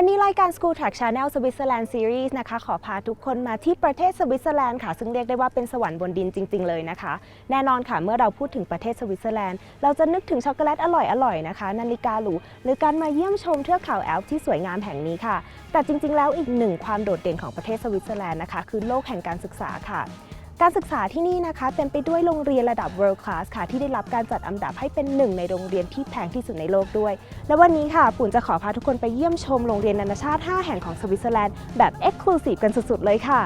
วันนี้รายการ School Track Channel Switzerland Series นะคะ ขอพาทุกคนมาที่ประเทศสวิตเซอร์แลนด์ค่ะ ซึ่งเรียกได้ว่าเป็นสวรรค์บนดินจริง ๆ เลยนะคะ แน่นอนค่ะเมื่อเราพูดถึงประเทศสวิตเซอร์แลนด์เราจะนึกถึงช็อกโกแลตอร่อยๆนะคะ นาฬิกาหรูหรือการมาเยี่ยมชมเทือกเขาแอลป์ที่สวยงามแห่งนี้ค่ะ แต่จริง ๆ แล้วอีกหนึ่งความโดดเด่นของประเทศสวิตเซอร์แลนด์นะคะ คือโลกแห่งการศึกษาค่ะ การศึกษาที่นี่นะคะเต็มไปด้วยโรงเรียนระดับ world class ค่ะ ที่ได้รับการจัดอันดับให้เป็นหนึ่งในโรงเรียนที่แพงที่สุดในโลกด้วย และวันนี้ค่ะ ปุ่นจะขอพาทุกคนไปเยี่ยมชมโรงเรียนนานาชาติ 5 แห่งของสวิตเซอร์แลนด์แบบ exclusive กันสุดๆ เลยค่ะ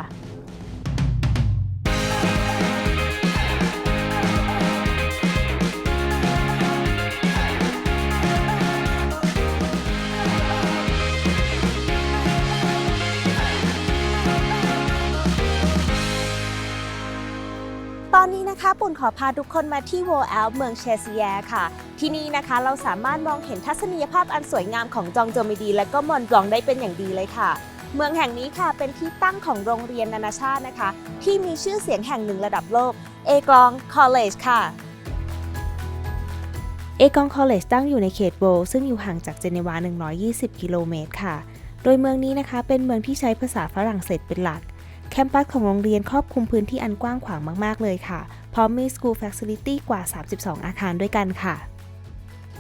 ปุ่นขอพาทุกคนมาที่โวแอลเมืองเชสเซียร์ค่ะ ที่นี่นะคะเราสามารถมองเห็นทัศนียภาพอันสวยงามของจองโจมิดี และก็มอนบลองได้เป็นอย่างดีเลยค่ะ เมืองแห่งนี้ค่ะเป็นที่ตั้งของโรงเรียนนานาชาตินะคะ ที่มีชื่อเสียงแห่งหนึ่งระดับโลกเอกองคอลเลจค่ะเอกองคอลเลจตั้งอยู่ในเขตโบซึ่งอยู่ห่างจากเจนีวา 120 กิโลเมตรค่ะ โดยเมืองนี้นะคะ เป็นเมืองที่ใช้ภาษาฝรั่งเศสเป็นหลัก แคมปัสของโรงเรียนครอบคลุมพื้นที่อันกว้างขวางมาก ๆ เลยค่ะ พร้อมมี School Facility กว่า 32 อาคารด้วยกันค่ะ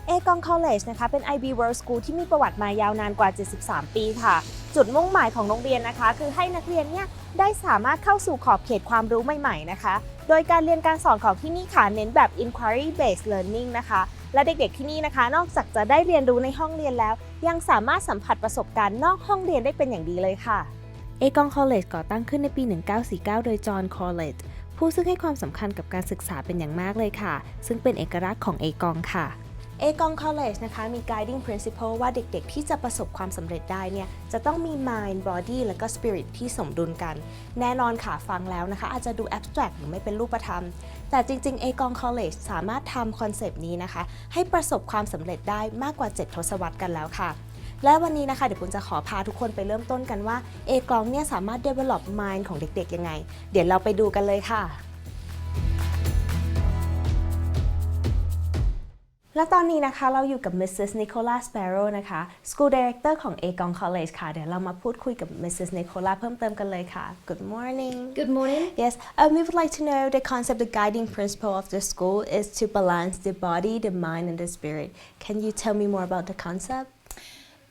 เอกองคอลเลจนะคะเป็น IB World School ที่มีประวัติมายาวนานกว่า 73 ปีค่ะ จุดมุ่งหมายของโรงเรียนนะคะ คือให้นักเรียนเนี่ยได้สามารถเข้าสู่ขอบเขตความรู้ใหม่ๆนะคะ โดยการเรียนการสอนของที่นี่ค่ะเน้นแบบ inquiry based learning นะคะ และเด็กๆที่นี่นะคะ นอกจากจะได้เรียนรู้ในห้องเรียนแล้ว ยังสามารถสัมผัสประสบการณ์นอกห้องเรียนได้เป็นอย่างดีเลยค่ะเอกองคอลเลจก่อตั้งขึ้นในปี 1949 โดยจอห์นคอลเลจ ผู้ซึ่งให้ความสำคัญกับการศึกษาเป็นอย่างมากเลยค่ะ ซึ่งเป็นเอกลักษณ์ของเอกองค่ะเอกองคอลเลจนะคะ มี guiding principle ว่าเด็กๆ ที่จะประสบความสำเร็จได้เนี่ย จะต้องมี mind body และก็ spirit ที่สมดุลกัน แน่นอนค่ะ ฟังแล้วนะคะ อาจจะดู abstract หรือไม่เป็นรูปธรรม แต่จริงๆ เอกองคอลเลจสามารถทำคอนเซปต์นี้นะคะ ให้ประสบความสำเร็จได้มากกว่า 7 ทศวรรษกันแล้วค่ะ และวันนี้นะคะเดี๋ยวปุณจะขอพาทุกคนไปเริ่มต้นกันว่าเอกลองเนี่ยสามารถ develop mind ของเด็กๆยังไง เดี๋ยวเราไปดูกันเลยค่ะ และตอนนี้นะคะเราอยู่กับ Mrs. Nicola Sparrow นะคะ School Director ของ a g o n College ค่ะ เดี๋ยวเรามาพูดคุยกับ Mrs. Nicola เพิ่มเติมกันเลยค่ะ Good morning Good morning. Yes, um, we would like to know the concept, the guiding principle of the school is to balance the body, the mind, and the spirit. Can you tell me more about the concept?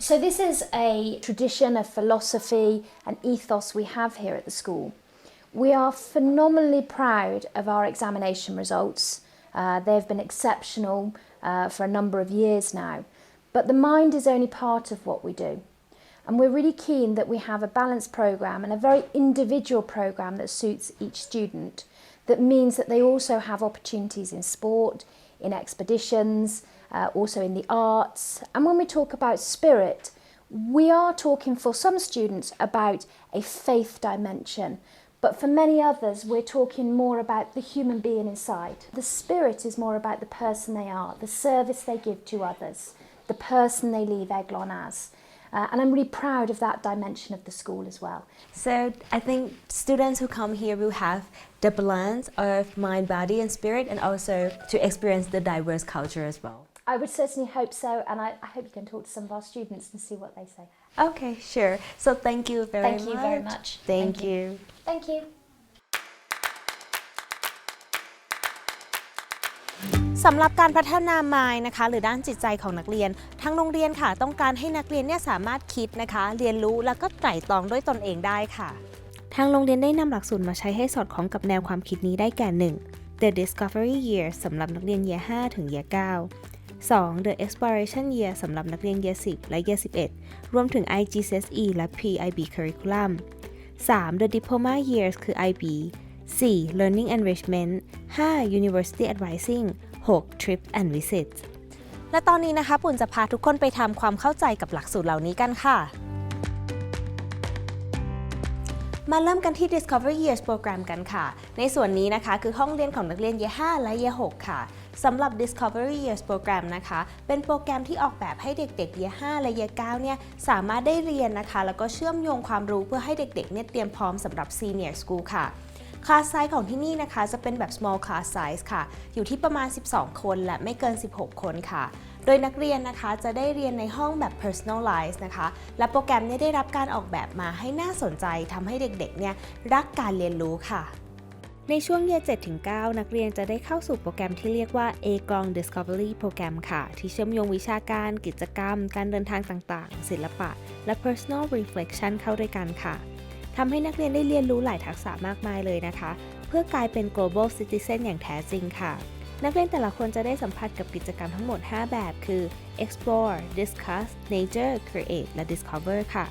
So, this is a tradition, a philosophy, an ethos we have here at the school. We are phenomenally proud of our examination results. Uh, they've been exceptional uh, for a number of years now. But the mind is only part of what we do. And we're really keen that we have a balanced programme and a very individual programme that suits each student. That means that they also have opportunities in sport, in expeditions, uh, also in the arts. And when we talk about spirit, we are talking for some students about a faith dimension. But for many others, we're talking more about the human being inside. The spirit is more about the person they are, the service they give to others, the person they leave Eglon as. Uh, and I'm really proud of that dimension of the school as well. So I think students who come here will have the balance of mind, body, and spirit, and also to experience the diverse culture as well. I would certainly hope so, and I, I hope you can talk to some of our students and see what they say. Okay, sure. So thank you very Thank much. you very much. Thank, Thank you. Thank you. สำหรับการพัฒนา mind นะคะ หรือด้านจิตใจของนักเรียน ทางโรงเรียนค่ะ ต้องการให้นักเรียนเนี่ยสามารถคิดนะคะ เรียนรู้แล้วก็ไตร่ตรองด้วยตนเองได้ค่ะ ทางโรงเรียนได้นำหลักสูตรมาใช้ให้สอดคล้องกับแนวความคิดนี้ได้แก่ 1. The Discovery Year สำหรับนักเรียน Year 5 ถึง Year 9 2. The Exploration Year สำหรับนักเรียน Year 10 และ Year 11 รวมถึง IGCSE และ PIB Curriculum 3. The Diploma Years คือ IB 4. Learning Enrichment 5. University Advising 6. Trip and Visit และตอนนี้นะคะปุ่นจะพาทุกคนไปทำความเข้าใจกับหลักสูตรเหล่านี้กันค่ะ มาเริ่มกันที่ Discovery Years Program กันค่ะ ในส่วนนี้นะคะคือห้องเรียนของนักเรียน Year 5และ Year 6ค่ะสำหรับ Discovery Years Program นะคะ เป็นโปรแกรมที่ออกแบบให้เด็กๆ Year 5และ Year 9เนี่ยสามารถได้เรียนนะคะ แล้วก็เชื่อมโยงความรู้เพื่อให้เด็กๆเนี่ยเตรียมพร้อมสำหรับ Senior School ค่ะคลาสไซส์ของที่นี่นะคะจะเป็นแบบ small class size ค่ะ อยู่ที่ประมาณ 12 คนและไม่เกิน 16 คนค่ะ โดยนักเรียนนะคะจะได้เรียนในห้องแบบ personalize นะคะ และโปรแกรมนี้ได้รับการออกแบบมาให้น่าสนใจทำให้เด็กๆเนี่ยรักการเรียนรู้ค่ะในช่วงเยียร์7-9นักเรียนจะได้เข้าสู่โปรแกรมที่เรียกว่า A กอง Discovery โปรแกรมค่ะ ที่เชื่อมโยงวิชาการ กิจกรรม การเดินทางต่างๆ ศิลปะ และ Personal Reflection เข้าด้วยกันค่ะทำให้นักเรียนได้เรียนรู้หลายทักษะมากมายเลยนะคะ เพื่อกลายเป็น global citizen อย่างแท้จริงค่ะ นักเรียนแต่ละคนจะได้สัมผัสกับกิจกรรมทั้งหมด 5 แบบคือ explore discuss nature create และ discover ค่ะ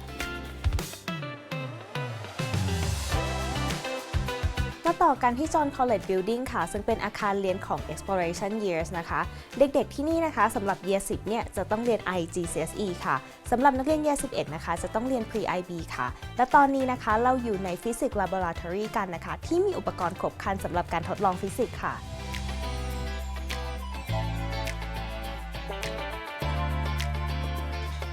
มาต่อกันที่ John College Building ค่ะ ซึ่งเป็นอาคารเรียนของ Exploration Years นะคะ เด็กๆที่นี่นะคะสำหรับ Year 10 เนี่ย จะต้องเรียน IGCSE ค่ะสำหรับนักเรียน Year 11 นะคะ จะต้องเรียน Pre-IB ค่ะ และตอนนี้นะคะเราอยู่ใน Physics Laboratory กันนะคะ ที่มีอุปกรณ์ครบครันสำหรับการทดลองฟิสิกส์ค่ะ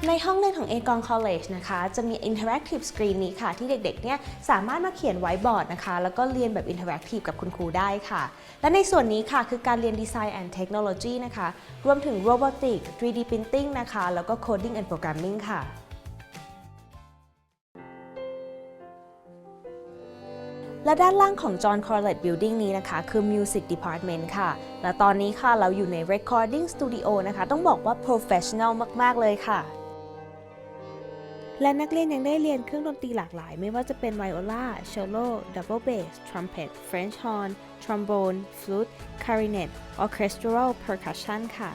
ในห้องเรียนของ a g o n College นะคะ จะมี Interactive Screen นี้ค่ะ ที่เด็กๆ เนี่ยสามารถมาเขียนไว้บอร์ดนะคะ แล้วก็เรียนแบบ Interactive กับคุณครูได้ค่ะ และในส่วนนี้ค่ะ คือการเรียน Design and Technology นะคะ รวมถึง Robotics 3D Printing นะคะ แล้วก็ Coding and Programming ค่ะและด้านล่างของ John College Building นี้นะคะ คือ Music Department ค่ะ และตอนนี้ค่ะเราอยู่ใน Recording Studio นะคะ ต้องบอกว่า professional มาก ๆ เลยค่ะ และนักเรียนยังได้เรียนเครื่องดนตรีหลากหลาย ไม่ว่าจะเป็นไวโอลาเชลโลดับเบิลเบส ทรัมเพตเฟรนช์ฮอร์น ทรอมโบน ฟลูตคาริเนตออเคสตรัลเพอร์คัชชันค่ะ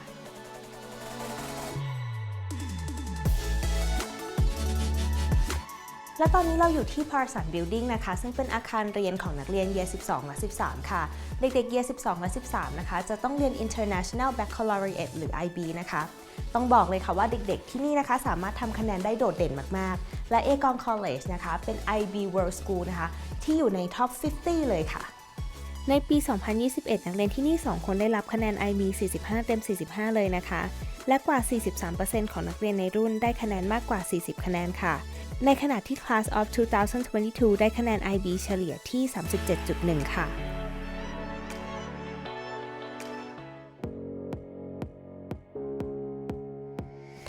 และตอนนี้เราอยู่ที่ Parson Building นะคะ ซึ่งเป็นอาคารเรียนของนักเรียน Year 12 และ 13 ค่ะ เด็กๆ Year 12 และ 13 นะคะ จะต้องเรียน International Baccalaureate หรือ IB นะคะ ต้องบอกเลยค่ะว่าเด็กๆที่นี่นะคะสามารถทำคะแนนได้โดดเด่นมากๆ และ a g o n College นะคะเป็น IB World School นะคะที่อยู่ใน Top 50 เลยค่ะ ในปี 2021 นักเรียนที่นี่ 2 คนได้รับคะแนน IB 45 เต็ม 45 เลยนะคะ และกว่า 43%ของนักเรียนในรุ่นได้คะแนนมากกว่า 40 คะแนนค่ะ ในขณะที่ Class of 2022 ได้คะแนน IB เฉลี่ยที่ 37.1 ค่ะ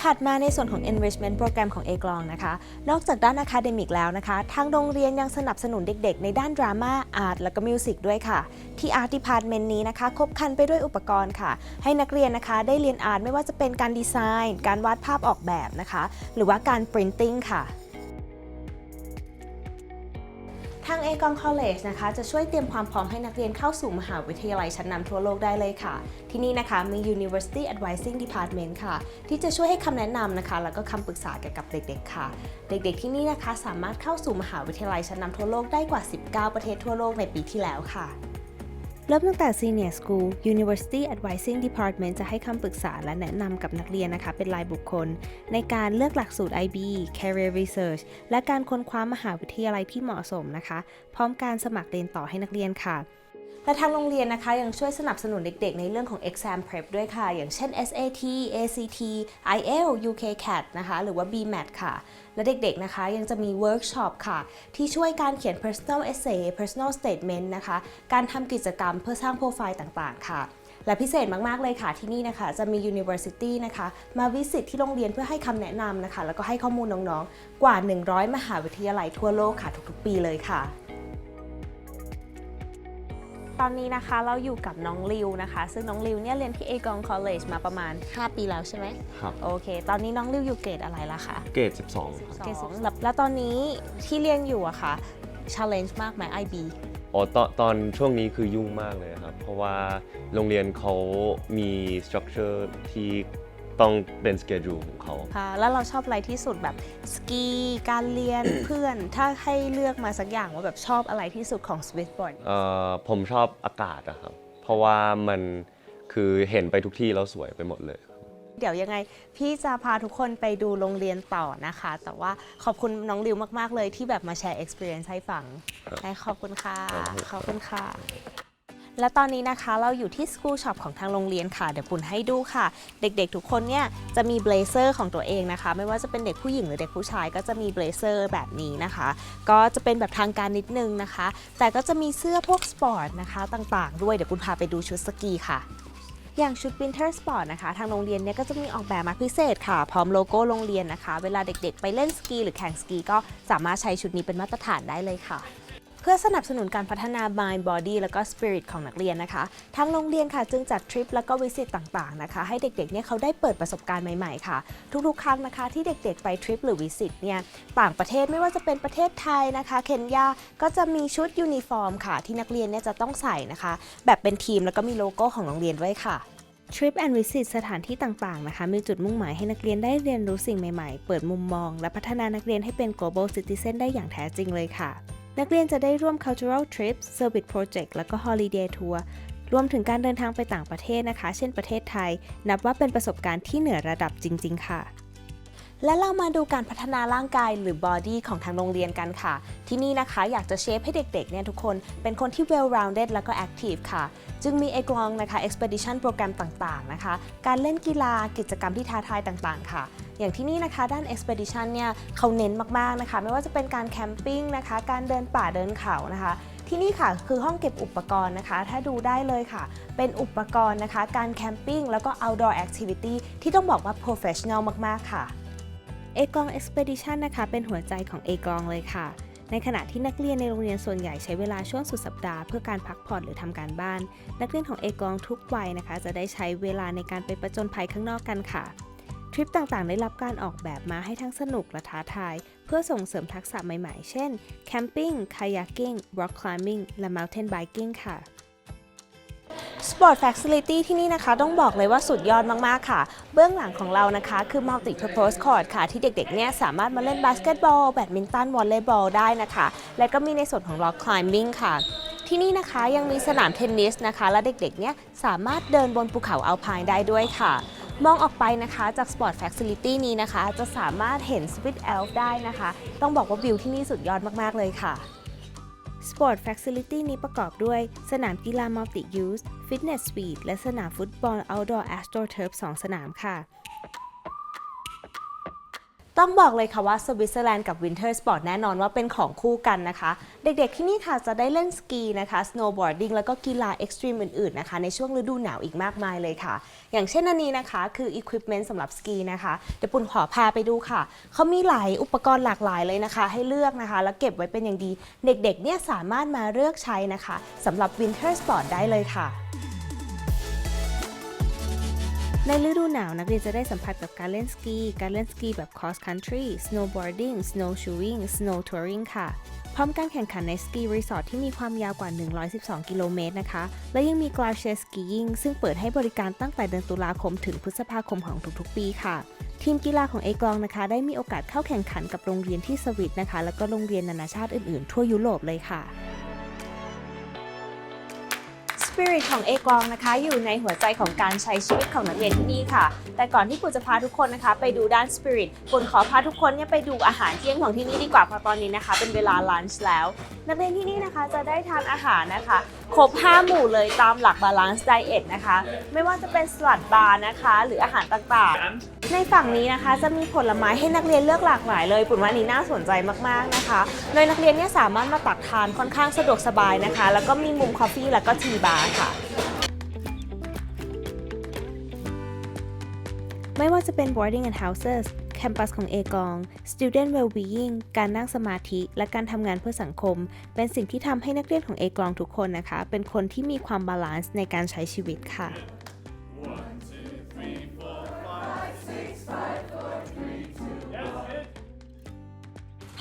ถัดมาในส่วนของ enrichment program ของ a g l o n นะคะ นอกจากด้านอะคาเดมิกแล้วนะคะ ทางโรงเรียนยังสนับสนุนเด็กๆ ในด้านดราม่าอาร์ตและก็มิวสิกด้วยค่ะ ที่อาร์ตดิพาร์ตเมนี้นะคะครบครันไปด้วยอุปกรณ์ค่ะ ให้นักเรียนนะคะได้เรียนอาร์ตไม่ว่าจะเป็นการดีไซน์ การวาดภาพออกแบบนะคะ หรือว่าการ printing ค่ะ ทาง a อกองคอลเลจนะคะจะช่วยเตรียมความพร้อมให้นักเรียนเข้าสู่มหาวิทยาลัยชั้นนำทั่วโลกได้เลยค่ะ ที่นี่นะคะมี University Advising Department ค่ะ ที่จะช่วยให้คำแนะนำนะคะ แล้วก็คำปรึกษาเกี่ยวกับเด็กๆค่ะ เด็กๆที่นี่นะคะสามารถเข้าสู่มหาวิทยาลัยชั้นนำทั่วโลกได้กว่า 19 ประเทศทั่วโลกในปีที่แล้วค่ะ เริ่มตั้งแต่ Senior School University Advising Department จะให้คำปรึกษาและแนะนำกับนักเรียนนะคะ เป็นรายบุคคล ในการเลือกหลักสูตร IB Career Research และการค้นคว้ามหาวิทยาลัยที่เหมาะสมนะคะ พร้อมการสมัครเรียนต่อให้นักเรียนค่ะ และทางโรงเรียนนะคะยังช่วยสนับสนุนเด็กๆ ในเรื่องของ exam prep ด้วยค่ะ อย่างเช่น SAT ACT IEL UKCAT นะคะหรือว่า BMAT ค่ะ และเด็กๆนะคะยังจะมี workshop ค่ะ ที่ช่วยการเขียน personal essay personal statement นะคะ การทำกิจกรรมเพื่อสร้างโปรไฟล์ต่างๆ ค่ะและพิเศษมาก ๆ เลยค่ะที่นี่นะคะจะมี University นะคะมาวิสิตที่โรงเรียนเพื่อให้คำแนะนำนะคะ แล้วก็ให้ข้อมูลน้อง ๆ กว่า 100 มหาวิทยาลัยทั่วโลกค่ะทุก ๆ ปีเลยค่ะ ตอนนี้นะคะเราอยู่กับน้องริวนะคะ ซึ่งน้องริวเนี่ยเรียนที่ a g o n College มาประมาณ 5 ปีแล้วใช่ไหมครับ โอเค ตอนนี้น้องริวอยู่เกรดอะไรล่ะคะเกรด12ครับเกรดสิบแล้วแล้วตอนนี้ที่เรียนอยู่อะค่ะ challenge มากไหม IB อ๋อตอนตอนช่วงนี้คือยุ่งมากเลยครับ เพราะว่าโรงเรียนเขามี structure ที่ ต้องเป็น schedule ของเขา ค่ะแล้วเราชอบอะไรที่สุดแบบสกีการเรียน เพื่อน ถ้าให้เลือกมาสักอย่างว่าแบบชอบอะไรที่สุดของ Swissborn เอ่อผมชอบอากาศอะครับ เพราะว่ามันคือเห็นไปทุกที่แล้วสวยไปหมดเลย เดี๋ยวยังไง พี่จะพาทุกคนไปดูโรงเรียนต่อนะคะ แต่ว่าขอบคุณน้องริวมาก ๆ เลยที่แบบมาแชร์ experience ให้ฟังครับให้ขอบคุณค่ะครับขอบคุณค่ะ และตอนนี้นะคะเราอยู่ที่ School Shop ของทางโรงเรียนค่ะ เดี๋ยวปุ่นให้ดูค่ะ เด็กๆ ทุกคนเนี่ยจะมีเบลเซอร์ของตัวเองนะคะ ไม่ว่าจะเป็นเด็กผู้หญิงหรือเด็กผู้ชาย ก็จะมีเบลเซอร์แบบนี้นะคะ ก็จะเป็นแบบทางการนิดนึงนะคะ แต่ก็จะมีเสื้อพวกสปอร์ตนะคะต่างๆ ด้วยเดี๋ยวปุ่นพาไปดูชุดสกีค่ะอย่างชุด Winter Sport นะคะ ทางโรงเรียนเนี่ยก็จะมีออกแบบมาพิเศษค่ะ พร้อมโลโก้โรงเรียนนะคะ เวลาเด็กๆ ไปเล่นสกีหรือแข่งสกีก็สามารถใช้ชุดนี้เป็นมาตรฐานได้เลยค่ะ เพื่อสนับสนุนการพัฒนา mind body แล้วก็ spirit ของนักเรียนนะคะ ทางโรงเรียนค่ะจึงจัดทริปแล้วก็วิสิตต่างๆนะคะ ให้เด็กๆเนี่ยเขาได้เปิดประสบการณ์ใหม่ๆค่ะ ทุกๆ ครั้งนะคะที่เด็กๆ ไปทริปหรือวิสิตเนี่ยต่างประเทศไม่ว่าจะเป็นประเทศไทยนะคะเคนยาก็จะมีชุดยูนิฟอร์มค่ะ ที่นักเรียนเนี่ยจะต้องใส่นะคะ แบบเป็นทีมแล้วก็มีโลโก้ของโรงเรียนด้วยค่ะ Trip and Visit สถานที่ต่างๆนะคะ มีจุดมุ่งหมายให้นักเรียนได้เรียนรู้สิ่งใหม่ๆ เปิดมุมมอง และพัฒนานักเรียนให้เป็น global citizen ได้อย่างแท้จริงเลยค่ะ นักเรียนจะได้ร่วม cultural trips service project แล้วก็ holiday tour รวมถึงการเดินทางไปต่างประเทศนะคะ เช่นประเทศไทย นับว่าเป็นประสบการณ์ที่เหนือระดับจริง ๆ ค่ะ และเรามาดูการพัฒนาร่างกายหรือ body ของทางโรงเรียนกันค่ะ ที่นี่นะคะอยากจะเชฟให้เด็กๆเนี่ยทุกคนเป็นคนที่ well rounded แล้วก็ active ค่ะ จึงมีเอกลองนะคะ expedition โปรแกรมต่างๆนะคะ การเล่นกีฬากิจกรรมที่ท้าทายต่างๆ ค่ะ อย่างที่นี่นะคะด้าน expedition เนี่ยเขาเน้นมากๆนะคะ ไม่ว่าจะเป็นการแคมปิ้งนะคะ การเดินป่าเดินเขานะคะที่นี่ค่ะคือห้องเก็บอุปกรณ์นะคะ ถ้าดูได้เลยค่ะ เป็นอุปกรณ์นะคะ การแคมปิ้งแล้วก็ outdoor activity ที่ต้องบอกว่า professional มาก ๆ ค่ะเอกอง Expedition นะคะ เป็นหัวใจของเอกองเลยค่ะ ในขณะที่นักเรียนในโรงเรียนส่วนใหญ่ใช้เวลาช่วงสุดสัปดาห์เพื่อการพักผ่อนหรือทำการบ้าน นักเรียนของเอกองทุกวัยนะคะ จะได้ใช้เวลาในการไปประจนภัยข้างนอกกันค่ะ ทริปต่างๆ ได้รับการออกแบบมาให้ทั้งสนุกและท้าทาย เพื่อส่งเสริมทักษะใหม่ๆ เช่น แคมปิ้ง คายักกิ้ง rock climbing และ mountain biking ค่ะ Sport Facility ที่นี่นะคะต้องบอกเลยว่าสุดยอดมาก ๆ ค่ะ เบื้องหลังของเรานะคะ คือ Multi Purpose Court ค่ะ ที่เด็ก ๆ เนี่ยสามารถมาเล่นบาสเกตบอล แบดมินตัน วอลเลย์บอลได้นะคะ และก็มีในส่วนของ Rock Climbing ค่ะ ที่นี่นะคะยังมีสนามเทนนิสนะคะ และเด็ก ๆ เนี่ยสามารถเดินบนภูเขาอัลไพน์ได้ด้วยค่ะ มองออกไปนะคะจาก Sport Facility นี้นะคะ จะสามารถเห็น Split Elf ได้นะคะ ต้องบอกว่าวิวที่นี่สุดยอดมาก ๆ เลยค่ะ Sport Facility นี้ประกอบด้วย สนามกีฬา Multi-Use Fitness Suite และสนามฟุตบอล Outdoor AstroTurf 2 สนามค่ะ ต้องบอกเลยค่ะว่าสวิตเซอร์แลนด์กับ Winter Sport แน่นอนว่าเป็นของคู่กันนะคะ เด็กๆที่นี่ค่ะจะได้เล่นสกีนะคะ snowboarding แล้วก็กีฬาเอ็กซ์ตรีมอื่นๆนะคะในช่วงฤดูหนาวอีกมากมายเลยค่ะ อย่างเช่นอันนี้นะคะคือ equipment สำหรับสกีนะคะ เดี๋ยวปุ่นขอพาไปดูค่ะ เขามีหลายอุปกรณ์หลากหลายเลยนะคะ ให้เลือกนะคะ แล้วเก็บไว้เป็นอย่างดี เด็กๆเนี่ยสามารถมาเลือกใช้นะคะสำหรับ Winter Sport ได้เลยค่ะ ในฤดูหนาวนักเรียนจะได้สัมผัสกับการเล่นสกี การเล่นสกีแบบ cross country snowboarding snowshoeing snow touring ค่ะ พร้อมการแข่งขันในสกีรีสอร์ทที่มีความยาวกว่า 112 กิโลเมตรนะคะ และยังมี glacier skiing ซึ่งเปิดให้บริการตั้งแต่เดือนตุลาคมถึงพฤษภาคมของทุกๆ ปีค่ะ ทีมกีฬาของเอกองนะคะ ได้มีโอกาสเข้าแข่งขันกับโรงเรียนที่สวิตนะคะ แล้วก็โรงเรียนนานาชาติอื่นๆ ทั่วยุโรปเลยค่ะ สปิริตของเอกองนะคะ อยู่ในหัวใจของการใช้ชีวิตของนักเรียนที่นี่ค่ะ แต่ก่อนที่คุณจะพาทุกคนนะคะ ไปดูด้านสปิริตคุณขอพาทุกคนเนี่ยไปดูอาหารเที่ยงของที่นี่ดีกว่าเพราะตอนนี้นะคะ เป็นเวลาลันช์แล้ว นักเรียนที่นี่นะคะจะได้ทานอาหารนะคะ ครบ 5 หมู่เลยตามหลักบาลานซ์ไดเอทนะคะ ไม่ว่าจะเป็นสลัดบาร์นะคะ หรืออาหารต่างๆ ในฝั่งนี้นะคะจะมีผลไม้ให้นักเรียนเลือกหลากหลายเลยปุ่นว่านี้น่าสนใจมากๆนะคะโดยนักเรียนเนี่ยสามารถมาตักทานค่อนข้างสะดวกสบายนะคะ แล้วก็มีมุมคอฟฟี่แล้วก็ทีบาร์ค่ะ ไม่ว่าจะเป็น boarding and houses แคมปัสของเอกอง student well-being การนั่งสมาธิ และการทำงานเพื่อสังคม เป็นสิ่งที่ทำให้นักเรียนของเอกองทุกคนนะคะ เป็นคนที่มีความบาลานซ์ในการใช้ชีวิตค่ะ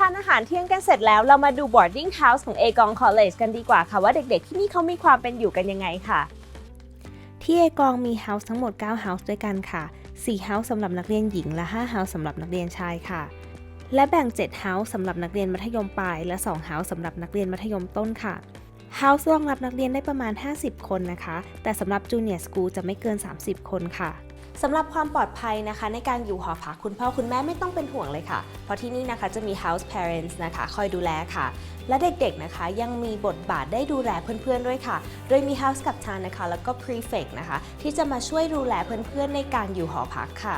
านอาหารเที่ยงกันเสร็จแล้วเรามาดู boarding house ของ a อกอง College กันดีกว่าค่ะ ว่าเด็กๆที่นี่เขามีความเป็นอยู่กันยังไงค่ะ ที่เอกองมี house ทั้งหมด9 house ด้วยกันค่ะ4 house สำหรับนักเรียนหญิงและ5 house สำหรับนักเรียนชายค่ะ และแบ่ง7 house สำหรับนักเรียนมัธยมปลาย และ2 house สำหรับนักเรียนมัธยมต้นค่ะ house รองรับนักเรียนได้ประมาณ 50 คนนะคะ แต่สำหรับ junior school จะไม่เกิน 30 คนค่ะ สำหรับความปลอดภัยนะคะ ในการอยู่หอพักคุณพ่อคุณแม่ไม่ต้องเป็นห่วงเลยค่ะ เพราะที่นี่นะคะจะมี house parents นะคะ คอยดูแลค่ะ และเด็กๆนะคะยังมีบทบาทได้ดูแลเพื่อนๆด้วยค่ะ โดยมี house กับชานนะคะ แล้วก็ prefect นะคะ ที่จะมาช่วยดูแลเพื่อนๆในการอยู่หอพักค่ะ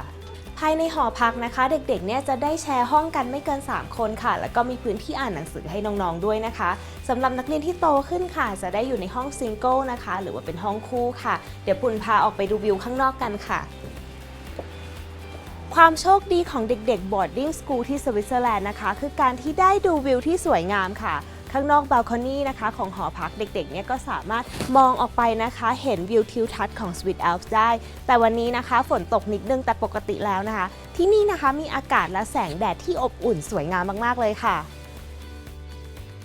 ภายในหอพักนะคะ เด็กๆเนี่ยจะได้แชร์ห้องกันไม่เกิน 3 คนค่ะ แล้วก็มีพื้นที่อ่านหนังสือให้น้องๆด้วยนะคะสำหรับนักเรียนที่โตขึ้นค่ะ จะได้อยู่ในห้องซิงเกิลนะคะ หรือว่าเป็นห้องคู่ค่ะ เดี๋ยวปุ่นพาออกไปดูวิวข้างนอกกันค่ะความโชคดีของเด็กๆ boarding school ที่สวิตเซอร์แลนด์นะคะ คือการที่ได้ดูวิวที่สวยงามค่ะ ข้างนอกบ a ลคอนี่นะคะของหอพักเด็กๆเนี่ยก็สามารถมองออกไปนะคะ เห็นวิวทิวทัศน์ของ Sweet Alps ได้ แต่วันนี้นะคะฝนตกนิดนึงแต่ปกติแล้วนะคะ ที่นี่นะคะมีอากาศและแสงแดดที่อบอุ่นสวยงามมากๆเลยค่ะ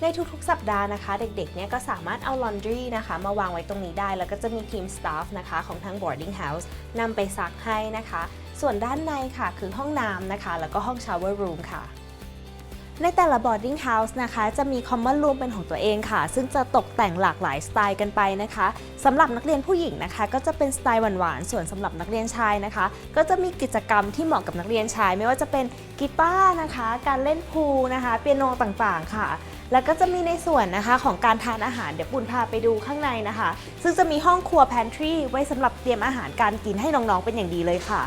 ในทุกๆ สัปดาห์นะคะ เด็กๆ เนี่ยก็สามารถเอา laundry นะคะ มาวางไว้ตรงนี้ได้ แล้วก็จะมีทีม staff นะคะ ของทั้ง boarding house นำไปซักให้นะคะ ส่วนด้านในค่ะ คือห้องน้ำนะคะ แล้วก็ห้อง shower room ค่ะ ในแต่ละ boarding house นะคะ จะมี common room เป็นของตัวเองค่ะ ซึ่งจะตกแต่งหลากหลายสไตล์กันไปนะคะสำหรับนักเรียนผู้หญิงนะคะ ก็จะเป็นสไตล์หวานๆ ส่วนสำหรับนักเรียนชายนะคะ ก็จะมีกิจกรรมที่เหมาะกับนักเรียนชาย ไม่ว่าจะเป็นกีตาร์นะคะ การเล่นพูลนะคะเปียโนต่างๆ ค่ะแล้วก็จะมีในส่วนนะคะของการทานอาหารเดี๋ยวปุ่นพาไปดูข้างในนะคะ ซึ่งจะมีห้องครัว pantry ไว้สำหรับเตรียมอาหารการกินให้น้องๆเป็นอย่างดีเลยค่ะ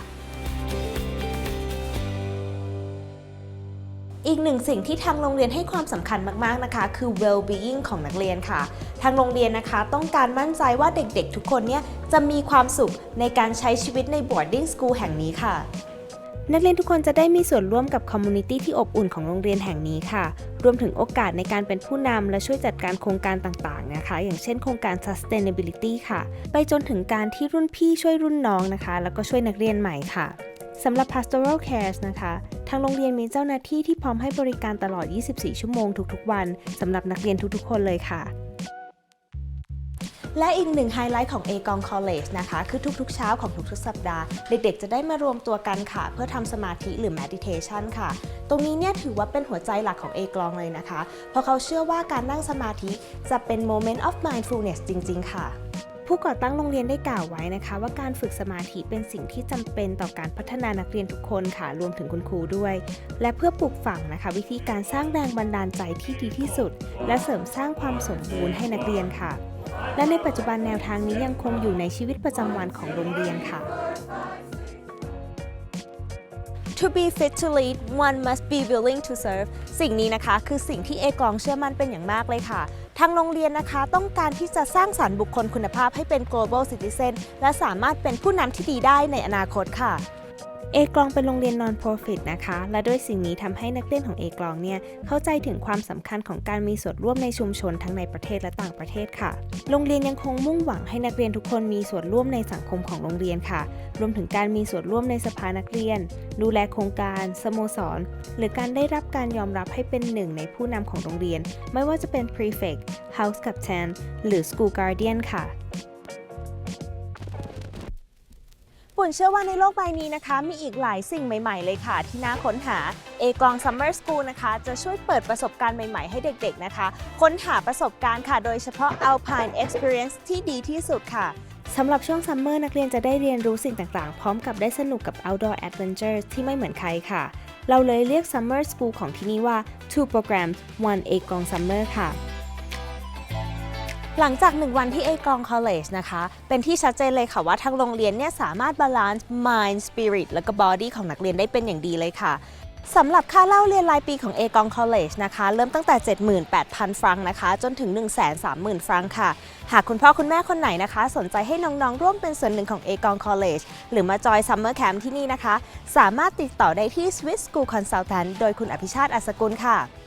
อีกหนึ่งสิ่งที่ทางโรงเรียนให้ความสำคัญมากๆนะคะ คือ well-being ของนักเรียนค่ะ ทางโรงเรียนนะคะต้องการมั่นใจว่าเด็กๆ ทุกคนเนี่ยจะมีความสุขในการใช้ชีวิตใน boarding school แห่งนี้ค่ะ นักเรียนทุกคนจะได้มีส่วนร่วมกับคอมมูนิตี้ที่อบอุ่นของโรงเรียนแห่งนี้ค่ะ รวมถึงโอกาสในการเป็นผู้นำและช่วยจัดการโครงการต่างๆนะคะ อย่างเช่นโครงการ sustainability ค่ะ ไปจนถึงการที่รุ่นพี่ช่วยรุ่นน้องนะคะ แล้วก็ช่วยนักเรียนใหม่ค่ะ สำหรับ pastoral cares นะคะ ทางโรงเรียนมีเจ้าหน้าที่ที่พร้อมให้บริการตลอด 24 ชั่วโมงทุกๆ วันสำหรับนักเรียนทุกๆ คนเลยค่ะและอีกหนึ่งไฮไลท์ของ a กอง College นะคะ คือทุกๆ เช้าของทุกๆ สัปดาห์ เด็กๆ จะได้มารวมตัวกันค่ะ เพื่อทำสมาธิหรือ meditation ค่ะ ตรงนี้เนี่ยถือว่าเป็นหัวใจหลักของ A กองเลยนะคะ เพราะเขาเชื่อว่าการนั่งสมาธิจะเป็น moment of mindfulness จริง ๆ ค่ะ ผู้ก่อตั้งโรงเรียนได้กล่าวไว้นะคะ ว่าการฝึกสมาธิเป็นสิ่งที่จำเป็นต่อการพัฒนานักเรียนทุกคนค่ะรวมถึงคุณครูด้วย และเพื่อปลูกฝังนะคะ วิธีการสร้างแรงบันดาลใจที่ดีที่สุด และเสริมสร้างความสมบูรณ์ให้นักเรียนค่ะ และในปัจจุบันแนวทางนี้ยังคงอยู่ในชีวิตประจำวันของโรงเรียนค่ะ To be fit to lead one must be willing to serve สิ่งนี้นะคะคือสิ่งที่เอกองเชื่อมั่นเป็นอย่างมากเลยค่ะ ทางโรงเรียนนะคะ ต้องการที่จะสร้างสรรค์บุคคลคุณภาพให้เป็น global citizen และสามารถเป็นผู้นำที่ดีได้ในอนาคตค่ะ เอกลองเป็นโรงเรียน non-profit นะคะ และด้วยสิ่งนี้ทำให้นักเรียนของเอกลองเนี่ยเข้าใจถึงความสำคัญของการมีส่วนร่วมในชุมชนทั้งในประเทศและต่างประเทศค่ะ โรงเรียนยังคงมุ่งหวังให้นักเรียนทุกคนมีส่วนร่วมในสังคมของโรงเรียนค่ะ รวมถึงการมีส่วนร่วมในสภานักเรียน ดูแลโครงการ สโมสร หรือการได้รับการยอมรับให้เป็นหนึ่งในผู้นำของโรงเรียน ไม่ว่าจะเป็น prefect house captain หรือ school guardian ค่ะ ปุ่นเชื่อว่าในโลกใบนี้นะคะ มีอีกหลายสิ่งใหม่ๆ เลยค่ะ ที่น่าค้นหาเอกอง Summer School นะคะ จะช่วยเปิดประสบการณ์ใหม่ๆ ให้เด็กๆนะคะ ค้นหาประสบการณ์ค่ะ โดยเฉพาะ Alpine Experience ที่ดีที่สุดค่ะสำหรับช่วงซัมเมอร์นักเรียนจะได้เรียนรู้สิ่งต่างๆ พร้อมกับได้สนุกกับ outdoor adventure ที่ไม่เหมือนใครค่ะ เราเลยเรียก Summer School ของที่นี่ว่า two programs one เอกอง Summer ค่ะ หลังจาก 1 วันที่เอกอง College นะคะ เป็นที่ชัดเจนเลยค่ะว่าทางโรงเรียนเนี่ยสามารถบาลานซ์ mind spirit และก็ body ของนักเรียนได้เป็นอย่างดีเลยค่ะสำหรับค่าเล่าเรียนรายปีของเอกอง College นะคะ เริ่มตั้งแต่ 78,000 ฟรังนะคะ จนถึง 130,000 ฟรังค่ะ หากคุณพ่อคุณแม่คนไหนนะคะ สนใจให้น้องๆ ร่วมเป็นส่วนหนึ่งของเอกอง College หรือมาจอย Summer Camp ที่นี่นะคะ สามารถติดต่อได้ที่ Swiss School Consultant โดยคุณอภิชาติอัศกุลค่ะ